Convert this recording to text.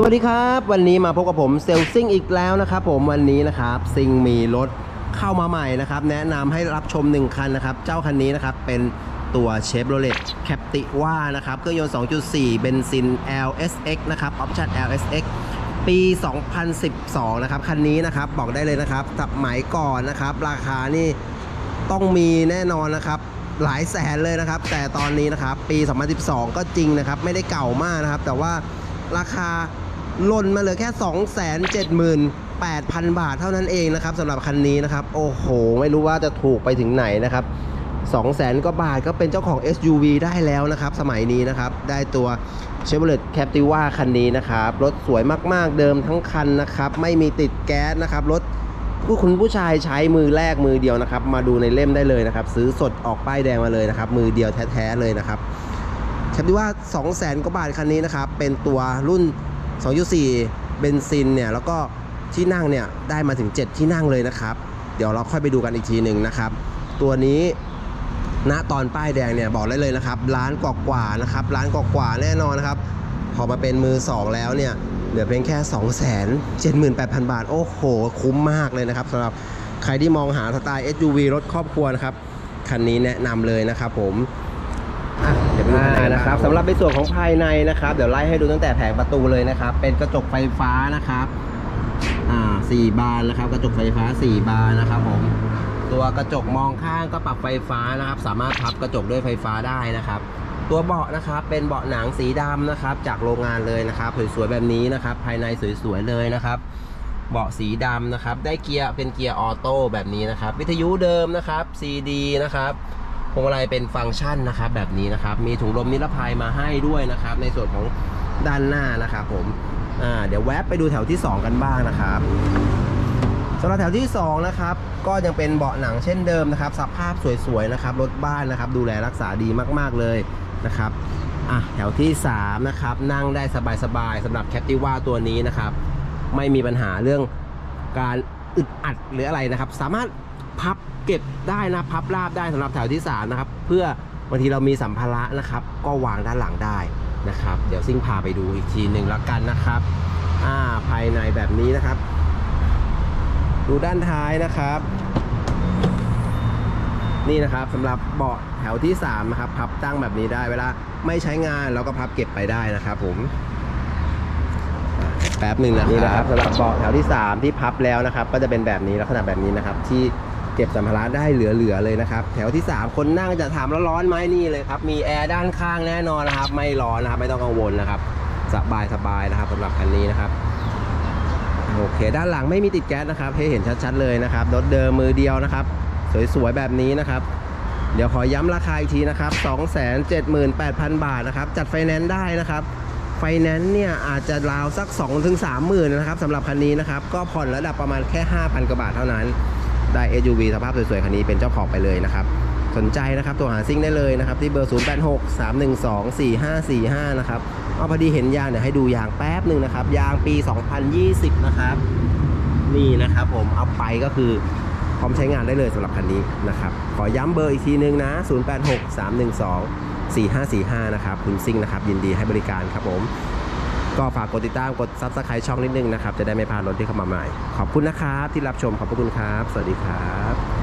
สวัสดีครับ วันนี้มาพบกับผมเซลซิงอีกแล้วนะครับผมวันนี้นะครับซิงมีรถเข้ามาใหม่นะครับ แนะนำให้รับชม 1 คันนะครับ เจ้าคันนี้นะครับ เป็นตัวเชฟโรเลตแคปติว่านะครับ เครื่องยนต์ 2.4 เบนซิน LSX นะครับออปชั่น LSX ปี 2012 นะครับ คันนี้นะครับ บอกได้เลยนะครับสมัยก่อนนะครับ ราคานี่ต้องมีแน่นอนนะครับหลายแสนเลยนะครับ แต่ตอนนี้นะครับ ปี 2012 ก็จริงนะครับ ไม่ได้เก่ามากนะครับ แต่ว่าราคา ล่นมาเหลือแค่ 278,000 บาทเท่านั้นเองนะครับสำหรับคันนี้นะครับ โอ้โห ไม่รู้ว่าจะถูกไปถึงไหนนะครับ200,000กว่าบาทก็เป็นเจ้าของ SUV ได้แล้วนะครับ สมัยนี้นะครับ ได้ตัว Chevrolet Captiva คันนี้นะครับ รถสวยมากๆเดิมทั้งคันนะครับ ไม่มีติดแก๊สนะครับ รถผู้คุณผู้ชายใช้มือแรกมือเดียวนะครับ มาดูในเล่มได้เลยนะครับ ซื้อสดออกป้ายแดงมาเลยนะครับ มือเดียวแท้ๆเลยนะครับแคปดีว่า2 0 0 0 0 0กว่าบาทคันนี้นะครับ เป็นตัวรุ่น 2.4 เบนซินเนี่ยแล้วก็ที่นั่งเนี่ยได้มาถึง 7 ที่นั่งเลยนะครับ เดี๋ยวเราค่อยไปดูกันอีกทีหนึ่งนะครับ ตัวนี้ณตอนป้ายแดงเนี่ยบอกได้เลยนะครับล้านกว่าๆนะครับล้านกว่าๆแน่นอนนะครับ พอมาเป็นมือ 2 แล้วเนี่ยเหลือเพียงแค่ 2 7 8 0 0 0 บาท โอ้โห คุ้มมากเลยนะครับสำหรับใครที่มองหาสไตล์ SUV รถครอบครัวนะครับ คันนี้แนะนำเลยนะครับผม อะเดี๋ยวไปดูกันนะครับสำหรับในส่วนของภายในนะครับ เดี๋ยวไล่ให้ดูตั้งแต่แผงประตูเลยนะครับ เป็นกระจกไฟฟ้านะครับอ่าสี่บานนะครับ กระจกไฟฟ้า 4 บานนะครับผมตัวกระจกมองข้างก็ปรับไฟฟ้านะครับ สามารถพับกระจกด้วยไฟฟ้าได้นะครับ ตัวเบาะนะครับเป็นเบาะหนังสีดำนะครับ จากโรงงานเลยนะครับสวยๆแบบนี้นะครับ ภายในสวยๆเลยนะครับเบาะสีดำนะครับ ได้เกียร์เป็นเกียร์ออโต้แบบนี้นะครับ วิทยุเดิมนะครับ CD นะครับ พวงมาลัยเป็นฟังก์ชันนะครับแบบนี้นะครับ มีถุงลมนิรภัยมาให้ด้วยนะครับ ในส่วนของด้านหน้านะครับผมอ่าเดี๋ยวแวะไปดูแถวที่ 2 กันบ้างนะครับสำหรับแถวที่2นะครับก็ยังเป็นเบาะหนังเช่นเดิมนะครับสภาพสวยๆนะครับรถบ้านนะครับ ดูแลรักษาดีมากๆเลยนะครับอะแถวที่3นะครับนั่งได้สบายๆสำหรับแคปติว่าตัวนี้นะครับ ไม่มีปัญหาเรื่องการอึดอัดหรืออะไรนะครับ สามารถ พับเก็บได้นะพับราบได้สำหรับแถวที่3นะครับเพื่อบางทีเรามีสัมภาระนะครับ ก็วางด้านหลังได้นะครับ เดี๋ยวซิ่งพาไปดูอีกทีหนึ่งแล้วกันนะครับอ่าภายในแบบนี้นะครับ ดูด้านท้ายนะครับ นี่นะครับสำหรับเบาะแถวที่3นะครับพับตั้งแบบนี้ได้เวลาไม่ใช้งานเราก็พับเก็บไปได้นะครับ ผมอะแป๊บหนึ่งนะครับนี่นะครับสำหรับเบาะแถวที่ 3 ที่พับแล้วนะครับ ก็จะเป็นแบบนี้ลักษณะแบบนี้นะครับที่ เก็บสัมภาระได้เหลือๆเลยนะครับ แถวที่ 3 คนนั่งจะถามแล้วร้อนไหมนี่เลยครับ มีแอร์ด้านข้างแน่นอนนะครับ ไม่ร้อนนะครับไม่ต้องกังวลนะครับ สบายสบายๆนะครับสำหรับคันนี้นะครับโอเค ด้านหลังไม่มีติดแก๊สนะครับ ให้เห็นชัดๆเลยนะครับรถเดิมมือเดียวนะครับ สวยๆแบบนี้นะครับ เดี๋ยวขอย้ำราคาอีกทีนะครับ 278,000 บาทนะครับ จัดไฟแนนซ์ได้นะครับไฟแนนซ์เนี่ยอาจจะราวสัก 2-30,000นะครับสำหรับคันนี้นะครับ ก็ผ่อนระดับประมาณแค่ 5,000 กว่าบาทเท่านั้น ได้ SUV สภาพสวยๆ คันนี้เป็นเจ้าของไปเลยนะครับ สนใจนะครับตัวหาซิ่งได้เลยนะครับ ที่เบอร์ 0863124545 นะครับ เอาพอดีเห็นยางเดี๋ยให้ดูยางแป๊บหนึ่งนะครับ ยางปี 2020 นะครับ นี่นะครับผมเอาไปก็คือพร้อมใช้งานได้เลยสำหรับคันนี้นะครับ ขอย้ำเบอร์อีกทีนึงนะ 0863124545 นะครับ คุณซิ่งนะครับ ยินดีให้บริการครับผม ก็ฝากกดติดตามกดซับสไครต์ช่องนิดนึงนะครับ จะได้ไม่พลาดรถที่เข้ามาใหม่ ขอบคุณนะครับที่รับชมขอบพระคุณครับ สวัสดีครับ